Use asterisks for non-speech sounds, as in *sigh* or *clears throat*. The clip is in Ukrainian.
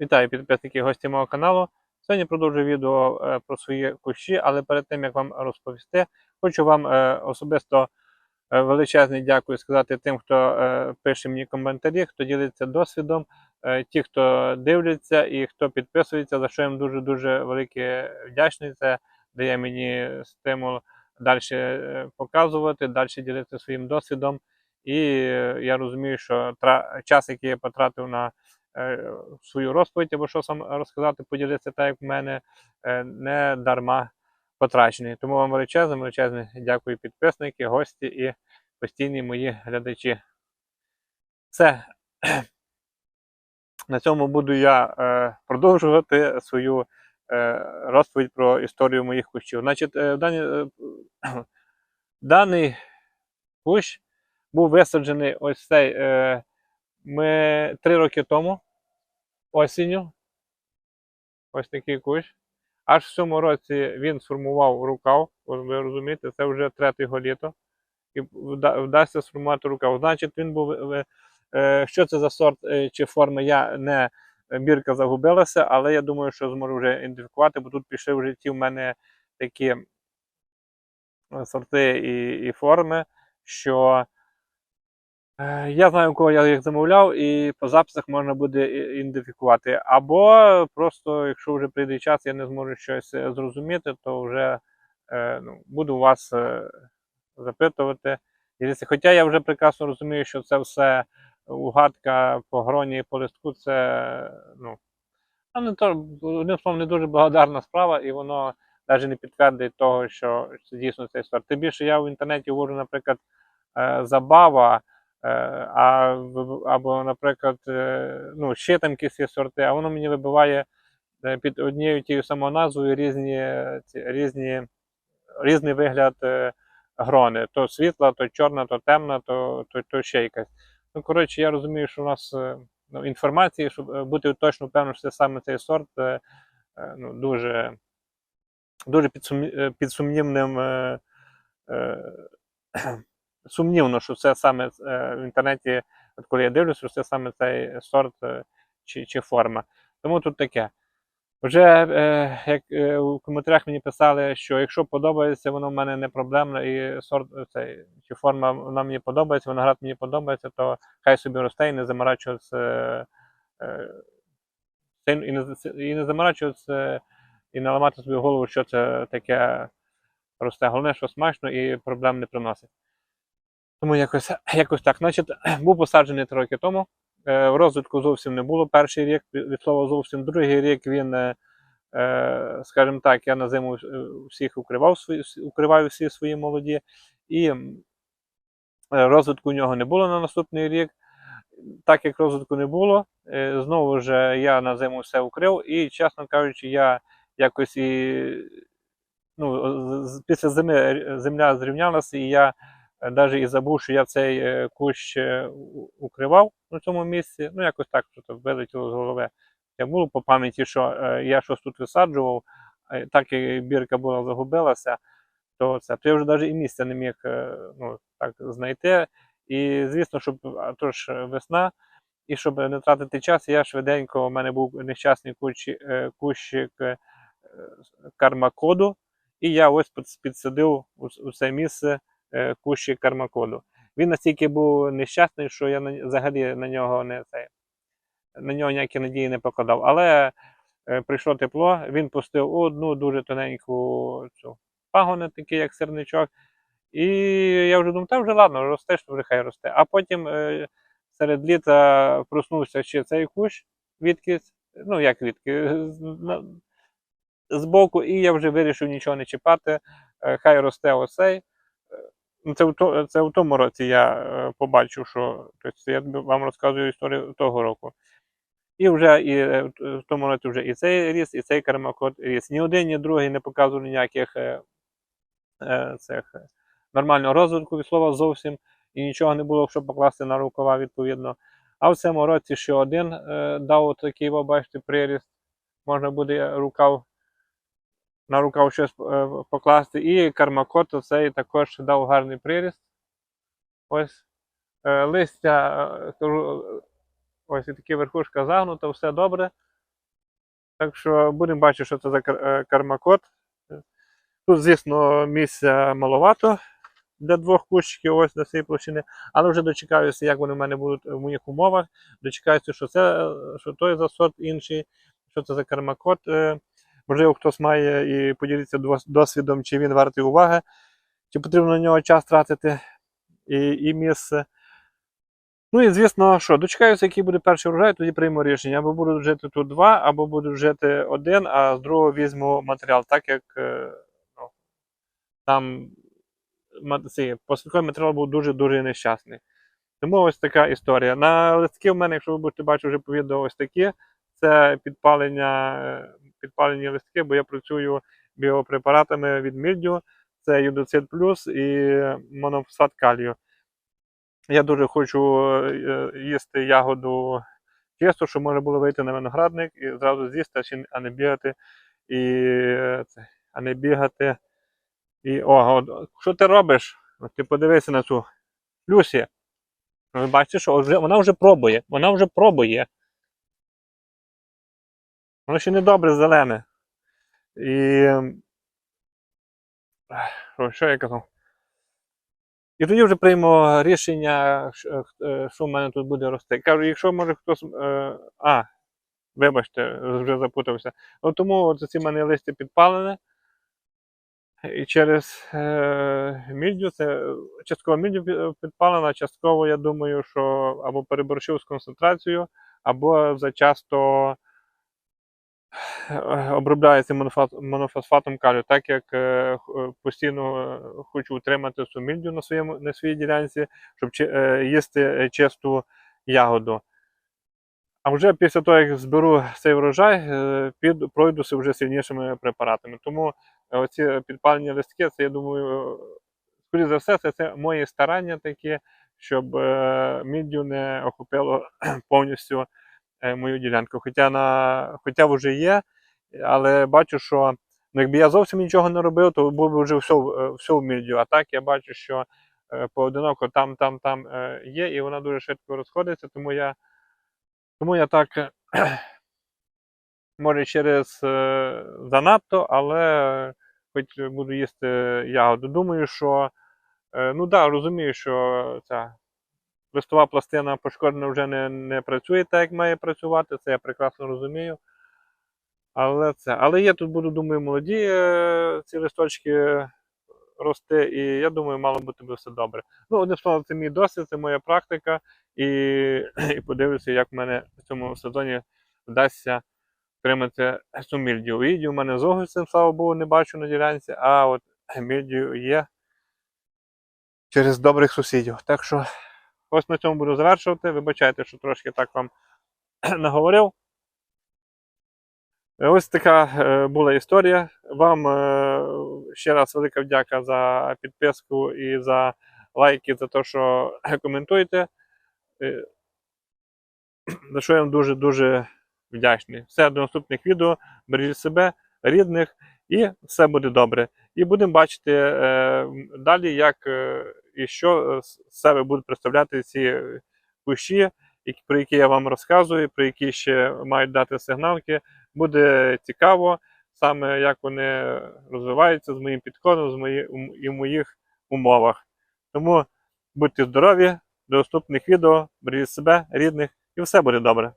Вітаю підписники гості мого каналу. Сьогодні продовжую відео е, про свої кущі, але перед тим як вам розповісти, хочу вам е, особисто е, величезне дякую сказати тим, хто пише мені коментарі, хто ділиться досвідом, ті, хто дивляться і хто підписується, за що їм дуже дуже велике вдячний. Це дає мені стимул далі показувати, далі ділитися своїм досвідом. І я розумію, що час, який я потратив на свою розповідь, або що сам розказати, поділитися так, як в мене, е, не дарма потрачений. Тому вам величезне, величезне дякую підписники, гості і постійні мої глядачі. Все. *clears throat* На цьому буду я е, продовжувати свою е, розповідь про історію моїх кущів. Значить, е, дані, е, *clears throat* даний кущ був висаджений ось цей е, ми три роки тому осінню. Ось такий кущ. Аж в цьому році він сформував рукав. Ви розумієте, це вже третє його літо. І вда- вдасться сформувати рукав. Значить, він був. е, е, Що це за сорт е, чи форма, я не бірка загубилася, але я думаю, що зможу вже ідентифікувати, бо тут пішли вже ті в мене такі сорти і, і форми, що Я знаю, у кого я їх замовляв, і по записах можна буде ідентифікувати. Або просто, якщо вже прийде час, я не зможу щось е, зрозуміти, то вже е, ну, буду вас е, запитувати. Хоча я вже прекрасно розумію, що це все угадка по гроні і по листку, це ну, не то, одним словом, не дуже благодарна справа, і воно навіть не підтвердить того, що це дійсно цей сорт. Тим більше я в інтернеті ввожу, наприклад, е, забава. Е, а, або, наприклад, е, ну, ще там якісь є сорти, а воно мені вибиває е, під однією тією самою назвою різні, різні, різний вигляд грони. То світла, то чорна, то темна, то, то, то ще якась. Ну, коротше, я розумію, що у нас ну, інформації, щоб бути точно впевненим, що це саме цей сорт, ну, дуже, дуже під, сум, під сумнівним. Е, е, сумнівно, що це саме е, в інтернеті, от коли я дивлюся, що це саме цей сорт е, чи, чи форма. Тому тут таке. Вже е, як е, у коментарях мені писали, що якщо подобається, воно в мене не проблемно, і сорт цей, чи форма вона мені подобається, виноград мені подобається, то хай собі росте і не заморачуватися е, і не, і не заморачуватися і не ламати собі голову, що це таке росте. Головне, що смачно і проблем не приносить. Тому якось, якось так. Значить, *clears throat* був посаджений три роки тому. Е, розвитку зовсім не було. Перший рік від слова зовсім другий рік він, е, е, скажімо так, я на зиму всіх укривав укриваю всі свої молоді, і розвитку у нього не було на наступний рік. Так як розвитку не було, знову ж я на зиму все укрив, і, чесно кажучи, я якось і ну, після зими земля зрівнялася, і я навіть і забув, що я цей е, кущ е, укривав на цьому місці. Ну, якось так що вилетіло з голови. Я було по пам'яті, що е, я щось тут висаджував, е, так як бірка була загубилася, то це то я вже навіть і місця не міг е, ну, так знайти. І звісно, щоб а то ж весна, і щоб не тратити час, я швиденько, у мене був нещасний кущ, е, кущик е, кармакоду, і я ось підсадив у це місце е, кущик кармакоду. Він настільки був нещасний, що я взагалі на нього не на нього ніякі надії не покладав. Але е, прийшло тепло, він пустив одну дуже тоненьку цю пагони, такі як сирничок. І я вже думав, та вже ладно, росте, що вже хай росте. А потім е, серед літа проснувся ще цей кущ відкись, ну як відки, збоку, і я вже вирішив нічого не чіпати. Хай росте осей. Ну, Це в, то, це в тому році я е, побачив, що тобто, я вам розказую історію того року. І вже і е, в- тому році вже і цей ріс, і цей кармакот ріс. Ні один, ні другий не показували ніяких е, цих нормального розвитку від слова зовсім, і нічого не було, щоб покласти на рукава відповідно. А в цьому році ще один дав такий, бачите, приріст. Можна буде рукав на рукав щось е, покласти. І кармакот цей також дав гарний приріст. Ось е, листя, е, ось і такі верхушка загнута, все добре. Так що будемо бачити, що це за кармакот. Тут, звісно, місця маловато для двох кущиків ось до цієї площини, але вже дочекаюся, як вони в мене будуть в моїх умовах. Дочекаюся, що це що той за сорт інший, що це за кармакот. Можливо, хтось має і поділитися досвідом, чи він вартий уваги, чи потрібно на нього час тратити і, і місце. Ну і звісно, що дочекаюся, який буде перший врожай, тоді прийму рішення. Або буду жити тут два, або буду жити один, а з другого візьму матеріал, так як е, ну, там посадковий матеріал був дуже-дуже нещасний. Тому ось така історія. На листки в мене, якщо ви будете бачити вже по відео, ось такі. Це підпалення, е, підпалені листки, бо я працюю біопрепаратами від мільдю. Це юдоцид плюс і монофосфат калію. Я дуже хочу е, їсти ягоду чисто, щоб можна було вийти на виноградник і зразу з'їсти, а не бігати. І, е, а не бігати. І о, от, що ти робиш? От ти подивися на цю Люсі. Ви бачите, що вона вже пробує. Вона вже пробує. Воно ще не добре зелене. І. Що, що я казав? І тоді вже прийму рішення, що е, в мене тут буде рости. Кажу, якщо може хтось. е, А, вибачте, вже запутався. От тому ці мене листя підпалене. І через е, міддю, це частково міддю пі- підпалена, частково, я думаю, що або переборщив з концентрацією, або зачасто е, обробляється монофос- монофосфатом калію, так як е, е, постійно е, хочу утримати цю міддю на, своєму, на своїй ділянці, щоб їсти чисту ягоду. А вже після того, як зберу цей врожай, під, пройдуся вже сильнішими препаратами. Тому оці підпалені листки, це я думаю, скоріше за все, це, це мої старання такі, щоб міддю не охопило *clears throat* повністю мою ділянку. Хоча на хоча вже є, але бачу, що ну, якби я зовсім нічого не робив, то був би вже все, е, все в міддю. А так я бачу, що е, поодиноко там, там, там е, є, і вона дуже швидко розходиться, тому я, тому я так. е, *clears throat* Може, через е, занадто, але хоч буду їсти ягоду. Думаю, що е, ну да, розумію, що ця листова пластина пошкоджена вже не, не працює так, як має працювати. Це я прекрасно розумію. Але це, але я тут буду, думаю, молоді е, ці листочки рости, і я думаю, мало бути все добре. Ну, одним словом, це мій досвід, це моя практика, і, і подивлюся, як в мене в цьому сезоні вдасться отримати цю мільдію. Відео в мене з огольцем, слава Богу, не бачу на ділянці, а от мільдію є через добрих сусідів. Так що ось на цьому буду завершувати. Вибачайте, що трошки так вам *clears throat* наговорив. Ось така е, була історія. Вам е, ще раз велика вдяка за підписку і за лайки, за те, що *clears throat* коментуєте. Е, За що я вам дуже-дуже вдячний. Все до наступних відео. Бережіть себе, рідних, і все буде добре. І будемо бачити далі, як і що з себе будуть представляти ці кущі, про які я вам розказую, про які ще мають дати сигналки. Буде цікаво саме, як вони розвиваються з моїм підходом з мої, і в моїх умовах. Тому будьте здорові, до наступних відео, бережіть себе, рідних, і все буде добре.